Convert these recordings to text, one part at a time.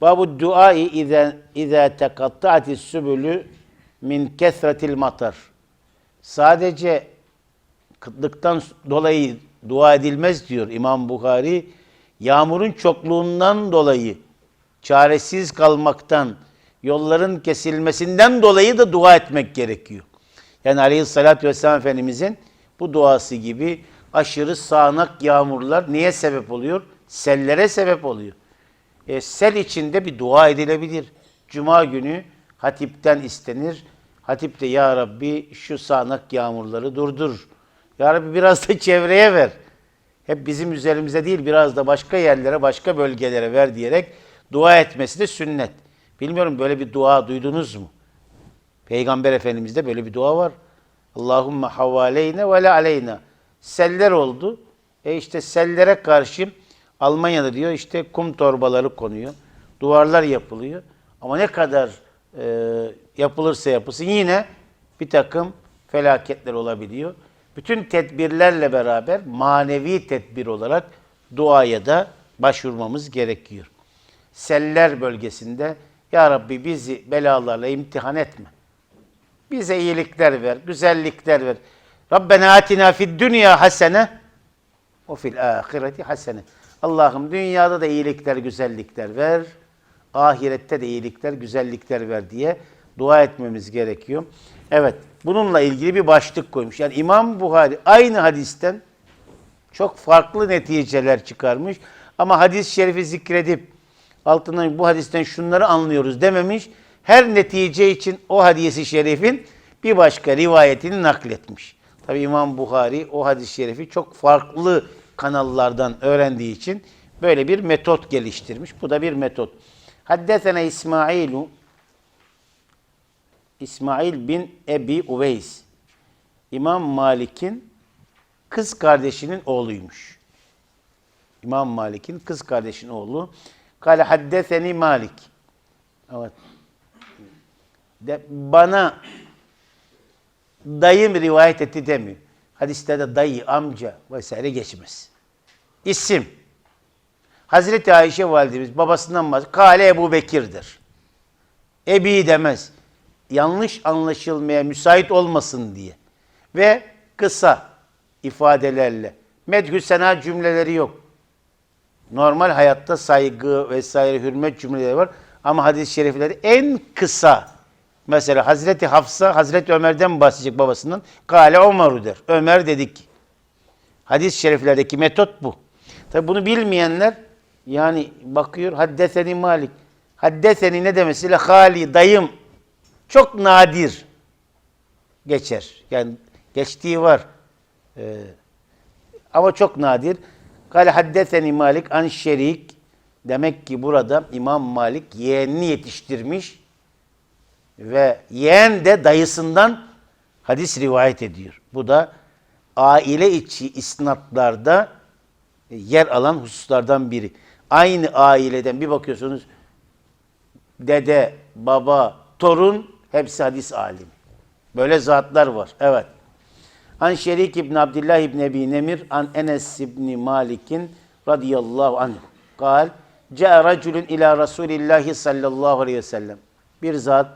Babu duai iza iza tekatta'atis sübülü min kesretil matar. Sadece kıtlıktan dolayı dua edilmez diyor İmam Bukhari. Yağmurun çokluğundan dolayı çaresiz kalmaktan, yolların kesilmesinden dolayı da dua etmek gerekiyor. Yani Aleyhisselatü Vesselam Efendimizin bu duası gibi aşırı sağanak yağmurlar niye sebep oluyor? Sellere sebep oluyor. E, sel içinde bir dua edilebilir. Cuma günü hatipten istenir. Hatip de ya Rabbi şu sağanak yağmurları durdur. Ya Rabbi biraz da çevreye ver. Hep bizim üzerimize değil biraz da başka yerlere, başka bölgelere ver diyerek dua etmesi de sünnet. Bilmiyorum böyle bir dua duydunuz mu? Peygamber Efendimiz'de böyle bir dua var. Allahümme havvaleyne ve la aleyna. Seller oldu. E işte sellere karşı Almanya'da diyor işte kum torbaları konuyor. Duvarlar yapılıyor. Ama ne kadar e, yapılırsa yapılsın yine bir takım felaketler olabiliyor. Bütün tedbirlerle beraber manevi tedbir olarak duaya da başvurmamız gerekiyor. Seller bölgesinde Ya Rabbi bizi belalarla imtihan etme. Bize iyilikler ver, güzellikler ver. Rabbena atina fid dünya hasene o fil ahireti hasene. Allah'ım dünyada da iyilikler, güzellikler ver. Ahirette de iyilikler, güzellikler ver diye dua etmemiz gerekiyor. Evet, bununla ilgili bir başlık koymuş. Yani İmam Buhari aynı hadisten çok farklı neticeler çıkarmış. Ama hadis-i şerifi zikredip altından bu hadisten şunları anlıyoruz dememiş. Her netice için o hadisi şerifin bir başka rivayetini nakletmiş. Tabi İmam Bukhari o hadis-i şerifi çok farklı kanallardan öğrendiği için böyle bir metot geliştirmiş. Bu da bir metot. Haddesene İsmailu İsmail bin Ebi Uveys İmam Malik'in kız kardeşinin oğluymuş. İmam Malik'in kız kardeşinin oğlu. Kale haddeseni Malik. Evet. De, bana dayım rivayet etti demiyor. Hadislerde dayı, amca vesaire geçmez. İsim. Hazreti Ayşe validemiz babasından bahsediyor. Kale Ebu Bekir'dir. Ebi demez. Yanlış anlaşılmaya müsait olmasın diye. Ve kısa ifadelerle. Medhü sena cümleleri yok. Normal hayatta saygı vesaire hürmet cümleleri var. Ama hadis-i şerifleri en kısa. Mesela Hazreti Hafsa, Hazreti Ömer'den bahsedecek babasından. Kale Ömer'u der. Ömer dedik. Hadis-i şeriflerdeki metot bu. Tabi bunu bilmeyenler yani bakıyor haddeseni Malik. Haddeseni ne demesiyle hali, dayım çok nadir geçer. Yani geçtiği var. Ee, ama çok nadir. Kale haddeseni Malik an şerik. Demek ki burada İmam Malik yeğenini yetiştirmiş ve yeğen de dayısından hadis rivayet ediyor. Bu da aile içi isnatlarda yer alan hususlardan biri. Aynı aileden bir bakıyorsunuz dede, baba, torun hepsi hadis alimi. Böyle zatlar var. Evet. An Şerik İbn Abdullah İbn Ebi Nemir an Enes İbn Malik'in radıyallahu anh. Kal, Ce'e raculun ila Resulillahi sallallahu aleyhi ve sellem. Bir zat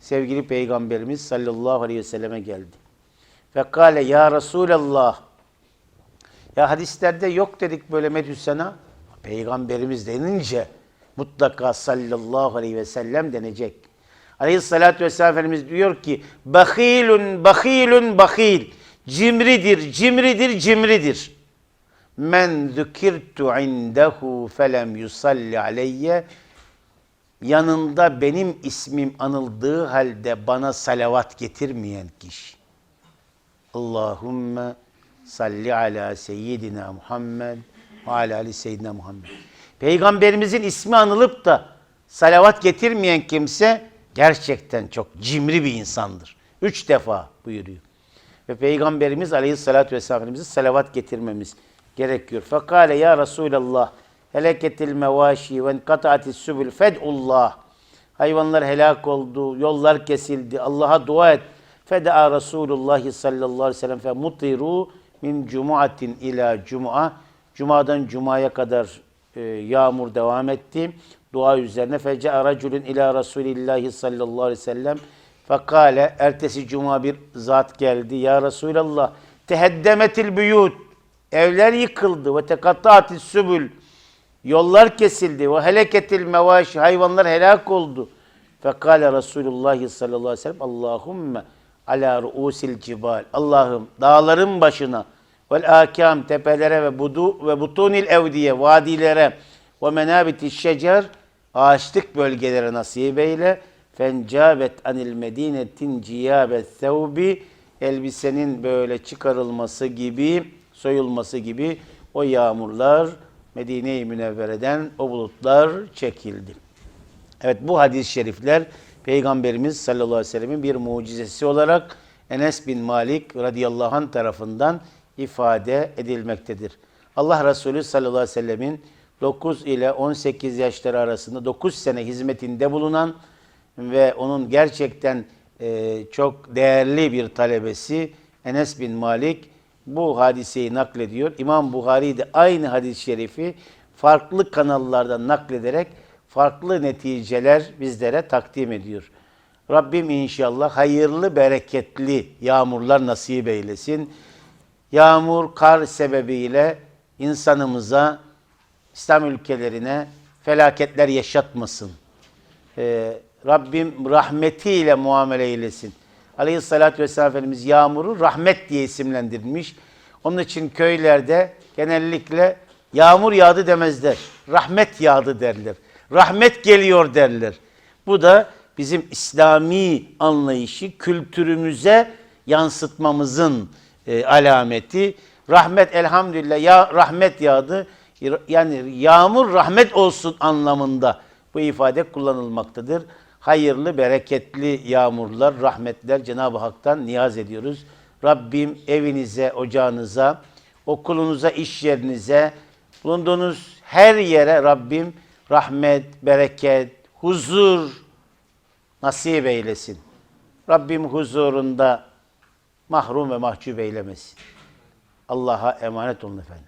sevgili Peygamberimiz sallallahu aleyhi ve selleme geldi. Ve kale ya Resulallah. Ya hadislerde yok dedik böyle medhüsena. Peygamberimiz denince mutlaka sallallahu aleyhi ve sellem denecek. Aleyhissalatü vesselam Efendimiz diyor ki Bahilun, bahilun, bahil. Cimridir, cimridir, cimridir. Men zükirtu indehu felem yusalli aleyye yanında benim ismim anıldığı halde bana salavat getirmeyen kişi. Allahümme salli ala seyyidina Muhammed ve ala ali seyyidina Muhammed. Peygamberimizin ismi anılıp da salavat getirmeyen kimse gerçekten çok cimri bir insandır. Üç defa buyuruyor. Ve Peygamberimiz aleyhissalatü vesselam salavat getirmemiz gerekiyor. Fekale ya Resulallah heleketil mevaşi ve enkata'atis sübül fed'ullah. Hayvanlar helak oldu, yollar kesildi. Allah'a dua et. Feda'a Resulullah sallallahu aleyhi ve sellem fe mutiru min cumuatin ila cum'a. Cuma'dan cuma'ya kadar e, yağmur devam etti. Dua üzerine fece araculun ila Resulillahi sallallahu aleyhi ve sellem fekale ertesi cuma bir zat geldi. Ya Resulallah teheddemetil büyut evler yıkıldı ve tekattatis sübül yollar kesildi ve heleketil mevaşi hayvanlar helak oldu. Fekale Resulullah sallallahu aleyhi ve sellem Allahümme ala ruusil cibal Allah'ım dağların başına vel akam tepelere ve budu ve butunil evdiye vadilere ve menabiti şecer ağaçlık bölgelere nasip eyle. Fencabet anil medinetin ciyabet thevbi elbisenin böyle çıkarılması gibi, soyulması gibi o yağmurlar Medine-i Münevvere'den o bulutlar çekildi. Evet bu hadis-i şerifler Peygamberimiz sallallahu aleyhi ve sellemin bir mucizesi olarak Enes bin Malik radıyallahu anh tarafından ifade edilmektedir. Allah Resulü sallallahu aleyhi ve sellemin 9 ile 18 yaşları arasında 9 sene hizmetinde bulunan ve onun gerçekten e, çok değerli bir talebesi Enes bin Malik bu hadiseyi naklediyor. İmam Buhari de aynı hadis-i şerifi farklı kanallardan naklederek farklı neticeler bizlere takdim ediyor. Rabbim inşallah hayırlı, bereketli yağmurlar nasip eylesin. Yağmur, kar sebebiyle insanımıza, İslam ülkelerine felaketler yaşatmasın. Ee, Rabbim rahmetiyle muamele eylesin. Aleyhissalatü vesselam Efendimiz yağmuru rahmet diye isimlendirilmiş. Onun için köylerde genellikle yağmur yağdı demezler. Rahmet yağdı derler. Rahmet geliyor derler. Bu da bizim İslami anlayışı kültürümüze yansıtmamızın e, alameti. Rahmet elhamdülillah ya rahmet yağdı. Yani yağmur rahmet olsun anlamında bu ifade kullanılmaktadır. Hayırlı, bereketli yağmurlar, rahmetler Cenab-ı Hak'tan niyaz ediyoruz. Rabbim evinize, ocağınıza, okulunuza, iş yerinize, bulunduğunuz her yere Rabbim rahmet, bereket, huzur nasip eylesin. Rabbim huzurunda mahrum ve mahcup eylemesin. Allah'a emanet olun efendim.